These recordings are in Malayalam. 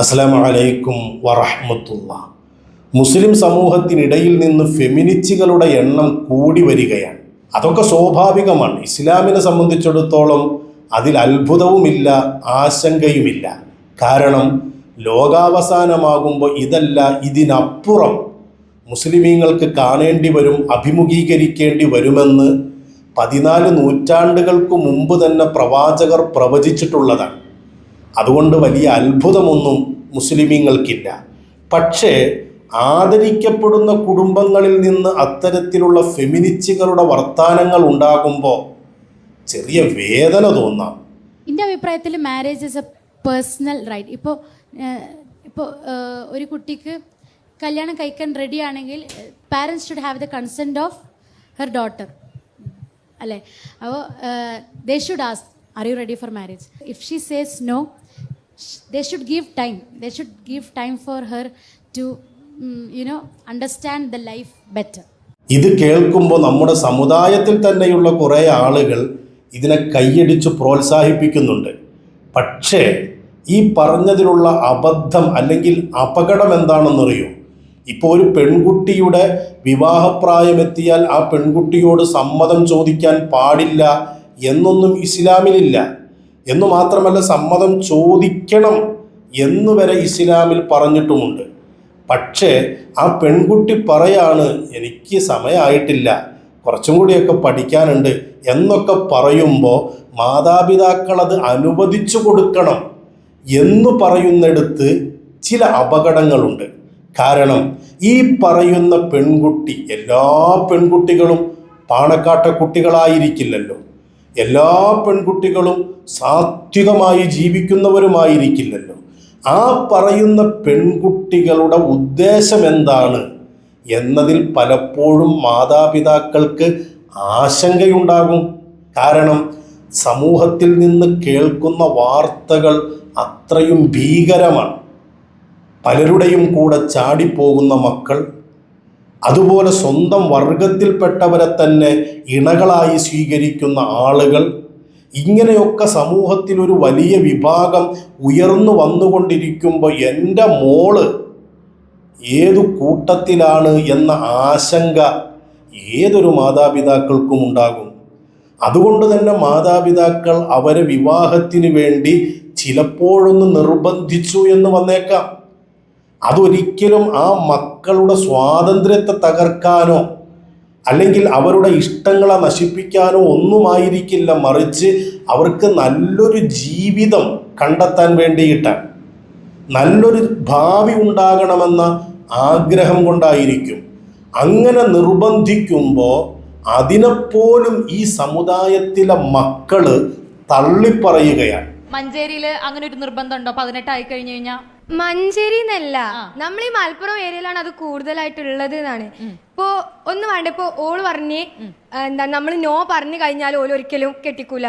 അസ്സലാമു അലൈക്കും വറഹ്മത്തുള്ള. മുസ്ലിം സമൂഹത്തിനിടയിൽ നിന്ന് ഫെമിനിസ്റ്റുകളുടെ എണ്ണം കൂടി വരികയാണ്. അതൊക്കെ സ്വാഭാവികമാണ്. ഇസ്ലാമിനെ സംബന്ധിച്ചിടത്തോളം അതിൽ അത്ഭുതവുമില്ല ആശങ്കയുമില്ല. കാരണം ലോകാവസാനമാകുമ്പോൾ ഇതല്ല ഇതിനപ്പുറം മുസ്ലിമീങ്ങൾക്ക് കാണേണ്ടി വരും അഭിമുഖീകരിക്കേണ്ടി വരുമെന്ന് പതിനാല് നൂറ്റാണ്ടുകൾക്ക് മുമ്പ് തന്നെ പ്രവാചകർ പ്രവചിച്ചിട്ടുള്ളതാണ്. അതുകൊണ്ട് വലിയ അത്ഭുതമൊന്നും മുസ്ലിമീങ്ങൾക്കില്ല. പക്ഷേ ആദരിക്കപ്പെടുന്ന കുടുംബങ്ങളിൽ നിന്ന് അത്തരത്തിലുള്ള ഫെമിനിസ്റ്റുകളുടെ വർത്തമാനങ്ങൾ ഉണ്ടാകുമ്പോൾ ചെറിയ വേദന തോന്നാം. എന്റെ അഭിപ്രായത്തിൽ marriage is a personal right ഇപ്പോൾ ഇപ്പോൾ ഒരു കുട്ടിക്ക് കല്യാണം കഴിക്കാൻ റെഡി ആണെങ്കിൽ parents should have the consent of her daughter അല്ലേ? അപ്പോൾ they should ask are you ready for marriage if she says no they should give time. They should give time for her to, you know, understand the life better. ഇത് കേൾക്കുമ്പോൾ നമ്മുടെ സമുദായത്തിൽ തന്നെയുള്ള കുറേ ആളുകൾ ഇതിനെ കൈയടിച്ച് പ്രോത്സാഹിപ്പിക്കുന്നുണ്ട് പക്ഷേ ഈ പറഞ്ഞതിലുള്ള അബദ്ധം അല്ലെങ്കിൽ അപകടം എന്താണെന്നറിയോ ഇപ്പോൾ ഒരു പെൺകുട്ടിയുടെ വിവാഹപ്രായമെത്തിയാൽ ആ പെൺകുട്ടിയോട് സമ്മതം ചോദിക്കാൻ പാടില്ല എന്നൊന്നും ഇസ്ലാമിലില്ല എന്നു മാത്രമല്ല സമ്മതം ചോദിക്കണം എന്ന് വരെ ഇസ്ലാമിൽ പറഞ്ഞിട്ടുമുണ്ട്. പക്ഷേ ആ പെൺകുട്ടി പറയാണ് എനിക്ക് സമയമായിട്ടില്ല കുറച്ചും കൂടിയൊക്കെ പഠിക്കാനുണ്ട് എന്നൊക്കെ പറയുമ്പോൾ മാതാപിതാക്കൾ അത് അനുവദിച്ചു കൊടുക്കണം എന്ന് പറയുന്നിടത്ത് ചില അപകടങ്ങളുണ്ട്. കാരണം ഈ പറയുന്ന പെൺകുട്ടി എല്ലാ പെൺകുട്ടികളും പാണക്കാട്ട കുട്ടികളായിരിക്കില്ലല്ലോ. എല്ലാ പെൺകുട്ടികളും സാത്വികമായി ജീവിക്കുന്നവരുമായിരിക്കില്ലല്ലോ. ആ പറയുന്ന പെൺകുട്ടികളുടെ ഉദ്ദേശം എന്താണ് എന്നതിൽ പലപ്പോഴും മാതാപിതാക്കൾക്ക് ആശങ്കയുണ്ടാകും. കാരണം സമൂഹത്തിൽ നിന്ന് കേൾക്കുന്ന വാർത്തകൾ അത്രയും ഭീകരമാണ്. പലരുടെയും കൂടെ ചാടിപ്പോകുന്ന മക്കൾ അതുപോലെ സ്വന്തം വർഗത്തിൽപ്പെട്ടവരെ തന്നെ ഇണകളായി സ്വീകരിക്കുന്ന ആളുകൾ ഇങ്ങനെയൊക്കെ സമൂഹത്തിൽ ഒരു വലിയ വിഭാഗം ഉയർന്നു വന്നുകൊണ്ടിരിക്കുമ്പോൾ എന്റെ മോൾ ഏതു കൂട്ടത്തിലാണ് എന്ന ആശങ്ക ഏതൊരു മാതാപിതാക്കൾക്കും ഉണ്ടാകും. അതുകൊണ്ട് തന്നെ മാതാപിതാക്കൾ അവരെ വിവാഹത്തിന് വേണ്ടി ചിലപ്പോഴൊന്ന് നിർബന്ധിച്ചു എന്ന് വന്നേക്കാം. അതൊരിക്കലും ആ മക്കളുടെ സ്വാതന്ത്ര്യത്തെ തകർക്കാനോ അല്ലെങ്കിൽ അവരുടെ ഇഷ്ടങ്ങളെ നശിപ്പിക്കാനോ ഒന്നുമായിരിക്കില്ല മറിച്ച് അവർക്ക് നല്ലൊരു ജീവിതം കണ്ടെത്താൻ വേണ്ടിയിട്ടാണ് നല്ലൊരു ഭാവി ഉണ്ടാകണമെന്ന ആഗ്രഹം കൊണ്ടായിരിക്കും. അങ്ങനെ നിർബന്ധിക്കുമ്പോൾ അതിനെപ്പോലും ഈ സമുദായത്തിലെ മക്കൾ തള്ളിപ്പറയുകയാണ്. മഞ്ചേരിയിൽ അങ്ങനെ ഒരു നിർബന്ധമുണ്ടോ? പതിനെട്ടായി കഴിഞ്ഞു കഴിഞ്ഞാൽ മഞ്ചേരി എന്നല്ല. നമ്മൾ ഈ മലപ്പുറം ഏരിയയിലാണ് അത് കൂടുതലായിട്ടുള്ളത് എന്നാണ് ഇപ്പോ ഒന്ന് വേണ്ട ഇപ്പൊ ഓൾ പറഞ്ഞ് എന്താ നമ്മൾ നോ പറഞ്ഞു കഴിഞ്ഞാൽ ഓൾ ഒരിക്കലും കെട്ടിക്കൂല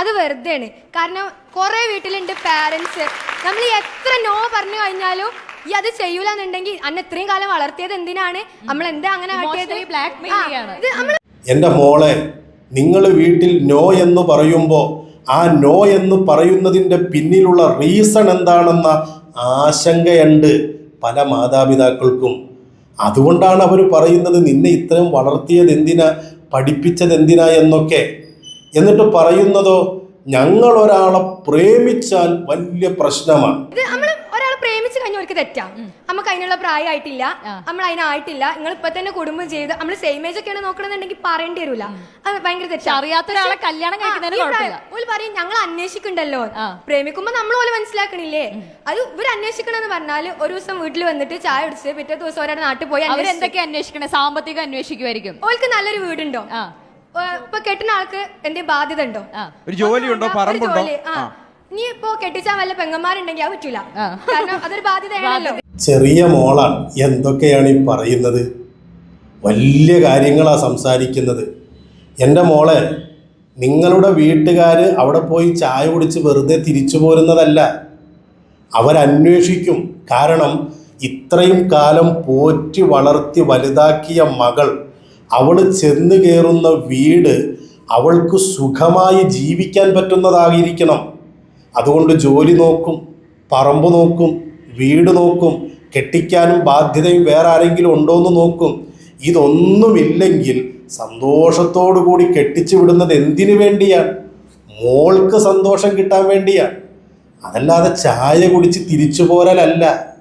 അത് വെറുതെയാണ്. കാരണം കുറെ വീട്ടിലുണ്ട് പാരന്റ്സ് നമ്മൾ എത്ര നോ പറഞ്ഞു കഴിഞ്ഞാലും ഈ അത് ചെയ്യൂലെന്നുണ്ടെങ്കിൽ അന്ന് ഇത്രയും കാലം വളർത്തിയത് എന്തിനാണ്? നമ്മൾ എന്താ അങ്ങനെ കാട്ടിയത് എന്റെ മോളെ നിങ്ങൾ വീട്ടിൽ നോ എന്ന് പറയുമ്പോൾ ആ നോ എന്ന് പറയുന്നതിന്റെ പിന്നിലുള്ള റീസൺ എന്താണെന്ന ആശങ്കയുണ്ട് പല മാതാപിതാക്കൾക്കും. അതുകൊണ്ടാണ് അവർ പറയുന്നത് നിന്നെ ഇത്രയും വളർത്തിയത് എന്തിനാ പഠിപ്പിച്ചത് എന്തിനാ എന്നൊക്കെ. എന്നിട്ട് പറയുന്നതോ ഞങ്ങൾ ഒരാളെ പ്രേമിച്ചാൽ വലിയ പ്രശ്നമാണ്. ഒരാളെ പ്രേമിച്ച് കഴിഞ്ഞ അവർക്ക് തെറ്റാ. നമുക്ക് അതിനുള്ള പ്രായമായിട്ടില്ല നമ്മൾ അതിനായിട്ടില്ല. നിങ്ങൾ ഇപ്പൊ തന്നെ കുടുംബം ചെയ്ത് നമ്മൾ സെയിം ഏജ് ഒക്കെയാണ് നോക്കണമെന്നുണ്ടെങ്കിൽ പറയേണ്ടി വരില്ല അത് ഭയങ്കര തെറ്റാ. അറിയാത്ത ഒരാളെ കല്യാണം കഴിക്കുന്നതിന് പറയും ഞങ്ങൾ അന്വേഷിക്കണ്ടല്ലോ. പ്രേമിക്കുമ്പോ നമ്മൾ പോലെ മനസ്സിലാക്കണില്ലേ അത് ഇവർ അന്വേഷിക്കണമെന്ന് പറഞ്ഞാൽ ഒരു ദിവസം വീട്ടിൽ വന്നിട്ട് ചായ കുടിച്ച് പിറ്റേ ദിവസം ഒരാളുടെ നാട്ടിൽ പോയി അവർ അവരെന്തൊക്കെ അന്വേഷിക്കണേ? സാമ്പത്തികം അന്വേഷിക്കുമായിരിക്കും ഓൾക്ക് നല്ലൊരു വീടുണ്ടോ? ഇപ്പൊ കെട്ടുന്ന ആൾക്ക് എന്തെങ്കിലും ബാധ്യത ഉണ്ടോ. ഒരു ജോലിയുണ്ടോ? പറമ്പുണ്ടോ? ജോലി, ആ. നീ ഇപ്പോ കെട്ടിച്ചാൻ വല്ല പെങ്ങന്മാരുണ്ടെങ്കിൽ അത് പറ്റൂല. കാരണം അതൊരു ബാധ്യതയാണല്ലോ. ചെറിയ മോളാണ്. എന്തൊക്കെയാണ് ഈ പറയുന്നത്? വലിയ കാര്യങ്ങളാണ് സംസാരിക്കുന്നത്. എന്റെ മോളെ നിങ്ങളുടെ വീട്ടുകാർ അവിടെ പോയി ചായ കുടിച്ച് വെറുതെ തിരിച്ചു പോരുന്നതല്ല. അവരന്വേഷിക്കും. കാരണം ഇത്രയും കാലം പോറ്റി വളർത്തി വലുതാക്കിയ മകൾ അവൾ ചെന്ന് കയറുന്ന വീട് അവൾക്ക് സുഖമായി ജീവിക്കാൻ പറ്റുന്നതായിരിക്കണം. അതുകൊണ്ട് ജോലി നോക്കും പറമ്പ് നോക്കും വീട് നോക്കും കെട്ടിക്കാനും ബാധ്യതയും വേറെ ആരെങ്കിലും ഉണ്ടോ എന്ന് നോക്കും. ഇതൊന്നുമില്ലെങ്കിൽ സന്തോഷത്തോടു കൂടി കെട്ടിച്ചു വിടുന്നത് എന്തിനു വേണ്ടിയാണ്? മോൾക്ക് സന്തോഷം കിട്ടാൻ വേണ്ടിയാണ്. അതല്ലാതെ ചായ കുടിച്ച് തിരിച്ചു പോരലല്ല.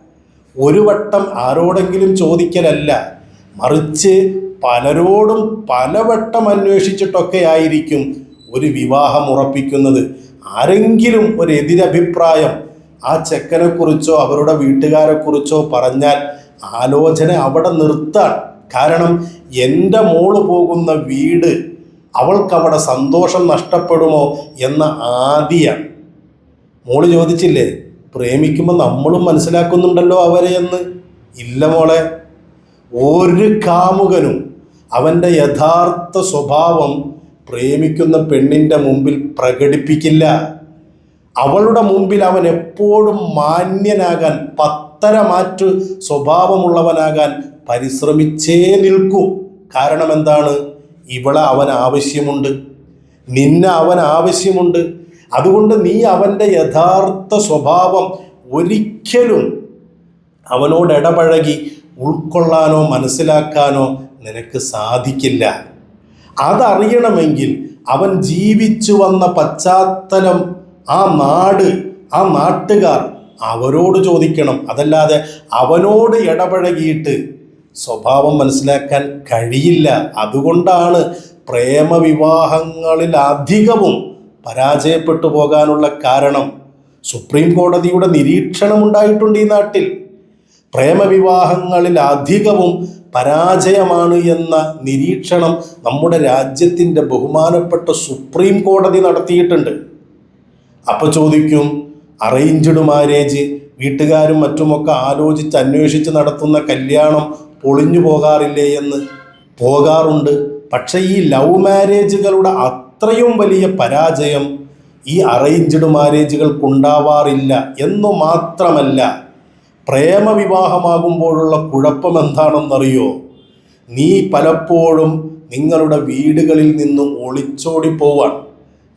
ഒരു വട്ടം ആരോടെങ്കിലും ചോദിക്കലല്ല. മറിച്ച് പലരോടും പലവട്ടം അന്വേഷിച്ചിട്ടൊക്കെ ആയിരിക്കും ഒരു വിവാഹം ഉറപ്പിക്കുന്നത്. ആരെങ്കിലും ഒരു എതിരഭിപ്രായം ആ ചെക്കനെക്കുറിച്ചോ അവരുടെ വീട്ടുകാരെക്കുറിച്ചോ പറഞ്ഞാൽ ആലോചന അവിടെ നിർത്താൻ. കാരണം എന്റെ മോൾ പോകുന്ന വീട് അവൾക്കവിടെ സന്തോഷം നഷ്ടപ്പെടുമോ എന്ന ആദിയാണ്. മോൾ ചോദിച്ചില്ലേ പ്രേമിക്കുമ്പോൾ നമ്മളും മനസ്സിലാക്കുന്നുണ്ടല്ലോ അവരെ എന്ന്? ഇല്ല മോളെ. ഒരു കാമുകനും അവന്റെ യഥാർത്ഥ സ്വഭാവം പ്രേമിക്കുന്ന പെണ്ണിന്റെ മുമ്പിൽ പ്രകടിപ്പിക്കില്ല. അവളുടെ മുമ്പിൽ അവൻ എപ്പോഴും മാന്യനാകാൻ പത്തര മാറ്റ് സ്വഭാവമുള്ളവനാകാൻ പരിശ്രമിച്ചേ നിൽക്കൂ. കാരണം എന്താണ്? ഇവളെ അവൻ ആവശ്യമുണ്ട്. നിന്നെ അവൻ ആവശ്യമുണ്ട്. അതുകൊണ്ട് നീ അവന്റെ യഥാർത്ഥ സ്വഭാവം ഒരിക്കലും അവനോട് ഇടപഴകി ഉൾക്കൊള്ളാനോ മനസ്സിലാക്കാനോ നിനക്ക് സാധിക്കില്ല. അതറിയണമെങ്കിൽ അവൻ ജീവിച്ചു വന്ന പശ്ചാത്തലം ആ നാട് ആ നാട്ടുകാർ അവരോട് ചോദിക്കണം. അതല്ലാതെ അവനോട് ഇടപഴകിയിട്ട് സ്വഭാവം മനസ്സിലാക്കാൻ കഴിയില്ല. അതുകൊണ്ടാണ് പ്രേമവിവാഹങ്ങളിൽ അധികവും പരാജയപ്പെട്ടു പോകാനുള്ള കാരണം. സുപ്രീം കോടതിയുടെ നിരീക്ഷണം ഉണ്ടായിട്ടുണ്ട് ഈ നാട്ടിൽ. പ്രേമവിവാഹങ്ങളിൽ അധികവും പരാജയമാണ് എന്ന നിരീക്ഷണം നമ്മുടെ രാജ്യത്തിന്റെ ബഹുമാനപ്പെട്ട സുപ്രീം കോടതി നടത്തിയിട്ടുണ്ട്. അപ്പോൾ ചോദിക്കും അറേഞ്ച്ഡ് മാരേജ് വീട്ടുകാരും മറ്റുമൊക്കെ ആലോചിച്ച് അന്വേഷിച്ച് നടത്തുന്ന കല്യാണം പൊളിഞ്ഞു പോകാറില്ലേ എന്ന്? പോകാറുണ്ട്. പക്ഷേ ഈ ലവ് മാരേജുകളുടെ അത്രയും വലിയ പരാജയം ഈ അറേഞ്ച്ഡ് മാരേജുകൾക്കുണ്ടാവാറില്ല എന്നു മാത്രമല്ല. പ്രേമവിവാഹമാകുമ്പോഴുള്ള കുഴപ്പം എന്താണെന്നറിയോ നീ പലപ്പോഴും നിങ്ങളുടെ വീടുകളിൽ നിന്നും ഒളിച്ചോടി പോവാൻ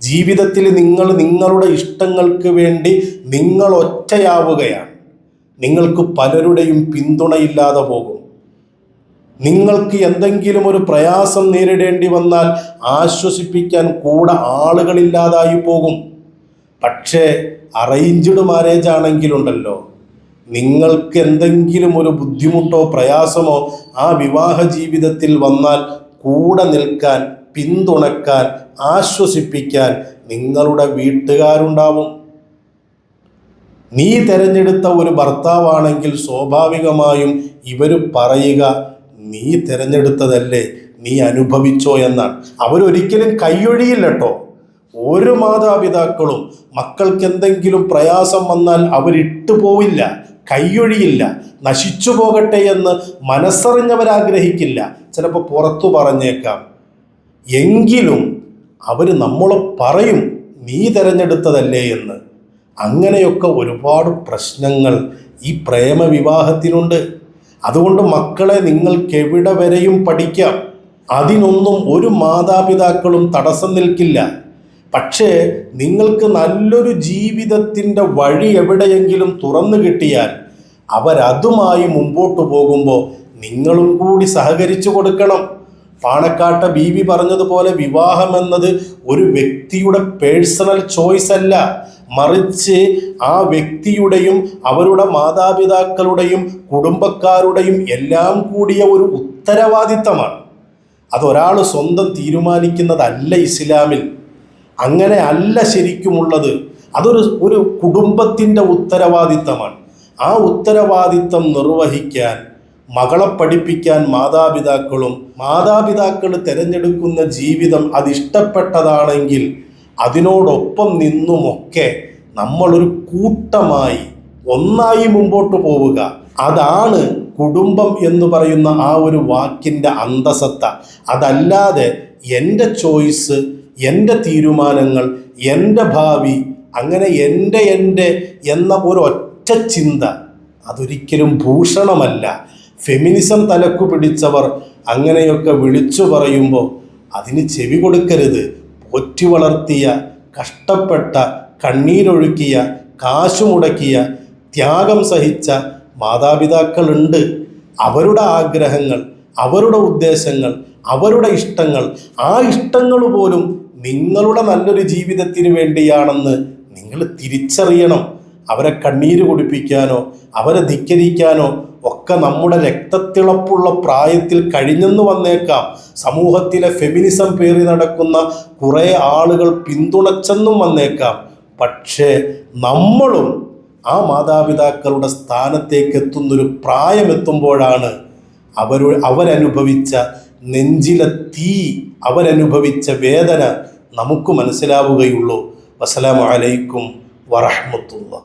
ജീവിതത്തിൽ നിങ്ങൾ നിങ്ങളുടെ ഇഷ്ടങ്ങൾക്ക് വേണ്ടി നിങ്ങൾ ഒറ്റയാവുകയാണ്. നിങ്ങൾക്ക് പലരുടെയും പിന്തുണയില്ലാതെ പോകും. നിങ്ങൾക്ക് എന്തെങ്കിലും ഒരു പ്രയാസം നേരിടേണ്ടി വന്നാൽ ആശ്വസിപ്പിക്കാൻ കൂടെ ആളുകളില്ലാതായി പോകും. പക്ഷേ അറേഞ്ച്ഡ് മാരേജ് ആണെങ്കിലുണ്ടല്ലോ. നിങ്ങൾക്ക് എന്തെങ്കിലും ഒരു ബുദ്ധിമുട്ടോ പ്രയാസമോ ആ വിവാഹ ജീവിതത്തിൽ വന്നാൽ കൂടെ നിൽക്കാൻ പിന്തുണക്കാൻ ആശ്വസിപ്പിക്കാൻ നിങ്ങളുടെ വീട്ടുകാരുണ്ടാവും. നീ തിരഞ്ഞെടുത്ത ഒരു ഭർത്താവാണെങ്കിൽ സ്വാഭാവികമായും ഇവർ പറയുക നീ തിരഞ്ഞെടുത്തതല്ലേ നീ അനുഭവിച്ചോ എന്നാണ്. അവരൊരിക്കലും കൈയൊഴിയില്ല കേട്ടോ ഒരു മാതാപിതാക്കളും മക്കൾക്ക് എന്തെങ്കിലും പ്രയാസം വന്നാൽ അവരിട്ടു പോവില്ല കൈയൊഴിയില്ല. നശിച്ചു പോകട്ടെ എന്ന് മനസ്സറിഞ്ഞവരാഗ്രഹിക്കില്ല. ചിലപ്പോൾ പുറത്തു പറഞ്ഞേക്കാം. എങ്കിലും അവർ നമ്മളെ പറയും നീ തിരഞ്ഞെടുത്തതല്ലേ എന്ന്. അങ്ങനെയൊക്കെ ഒരുപാട് പ്രശ്നങ്ങൾ ഈ പ്രേമവിവാഹത്തിനുണ്ട്. അതുകൊണ്ട് മക്കളെ നിങ്ങൾക്ക് എവിടെ വരെയും പഠിക്കാം. അതിനൊന്നും ഒരു മാതാപിതാക്കളും തടസ്സം നിൽക്കില്ല. പക്ഷേ നിങ്ങൾക്ക് നല്ലൊരു ജീവിതത്തിന്റെ വഴി എവിടെയെങ്കിലും തുറന്നു കിട്ടിയാൽ അവരതുമായി മുമ്പോട്ട് പോകുമ്പോൾ നിങ്ങളും കൂടി സഹകരിച്ചു കൊടുക്കണം. പാണക്കാട്ട ബി ബീവി പറഞ്ഞതുപോലെ വിവാഹം എന്നത് ഒരു വ്യക്തിയുടെ പേഴ്സണൽ ചോയ്സ് അല്ല. മറിച്ച് ആ വ്യക്തിയുടെയും അവരുടെ മാതാപിതാക്കളുടെയും കുടുംബക്കാരുടെയും എല്ലാം കൂടിയ ഒരു ഉത്തരവാദിത്തമാണ്. അതൊരാൾ സ്വന്തം തീരുമാനിക്കുന്നതല്ല ഇസ്ലാമിൽ. അങ്ങനെ അല്ല ശരിക്കുമുള്ളത്. അതൊരു ഒരു കുടുംബത്തിന്റെ ഉത്തരവാദിത്തമാണ്. ആ ഉത്തരവാദിത്തം നിർവഹിക്കാൻ മകളെ പഠിപ്പിക്കാൻ മാതാപിതാക്കളും മാതാപിതാക്കൾ തിരഞ്ഞെടുക്കുന്ന ജീവിതം അതിഷ്ടപ്പെട്ടതാണെങ്കിൽ അതിനോടൊപ്പം നിന്നുമൊക്കെ നമ്മളൊരു കൂട്ടമായി ഒന്നായി മുമ്പോട്ട് പോവുക. അതാണ് കുടുംബം എന്ന് പറയുന്ന ആ ഒരു വാക്കിന്റെ അന്തസത്ത. അതല്ലാതെ എന്റെ ചോയ്സ് എന്റെ തീരുമാനങ്ങൾ എന്റെ ഭാവി അങ്ങനെ എന്റെ എന്റെ എന്ന ഒരു ഒറ്റ ചിന്ത അതൊരിക്കലും ഭൂഷണമല്ല. ഫെമിനിസം തലക്കു പിടിച്ചവർ അങ്ങനെയൊക്കെ വിളിച്ചു പറയുമ്പോൾ അതിന് ചെവി കൊടുക്കരുത്. പോറ്റി വളർത്തിയ കഷ്ടപ്പെട്ട കണ്ണീരൊഴുക്കിയ കാശു മുടക്കിയ ത്യാഗം സഹിച്ച മാതാപിതാക്കളുണ്ട്. അവരുടെ ആഗ്രഹങ്ങൾ അവരുടെ ഉദ്ദേശങ്ങൾ അവരുടെ ഇഷ്ടങ്ങൾ ആ ഇഷ്ടങ്ങൾ പോലും നിങ്ങളുടെ നല്ലൊരു ജീവിതത്തിന് വേണ്ടിയാണെന്ന് നിങ്ങൾ തിരിച്ചറിയണം. അവരെ കണ്ണീര് കുടിപ്പിക്കാനോ അവരെ ധിക്കരിക്കാനോ ഒക്കെ നമ്മുടെ രക്തത്തിളപ്പുള്ള പ്രായത്തിൽ കഴിഞ്ഞെന്ന് വന്നേക്കാം. സമൂഹത്തിലെ ഫെമിനിസം പേറി നടക്കുന്ന കുറേ ആളുകൾ പിന്തുണച്ചെന്നും വന്നേക്കാം. പക്ഷേ നമ്മളും ആ മാതാപിതാക്കളുടെ സ്ഥാനത്തേക്ക് എത്തുന്നൊരു പ്രായമെത്തുമ്പോഴാണ് അവരു അവരനുഭവിച്ച നെഞ്ചിലെ തീ അവരനുഭവിച്ച വേദന നമുക്ക് മനസ്സിലാവുകയുള്ളൂ. വസ്സലാമു അലൈക്കും വറഹ്മത്തുള്ളാഹി.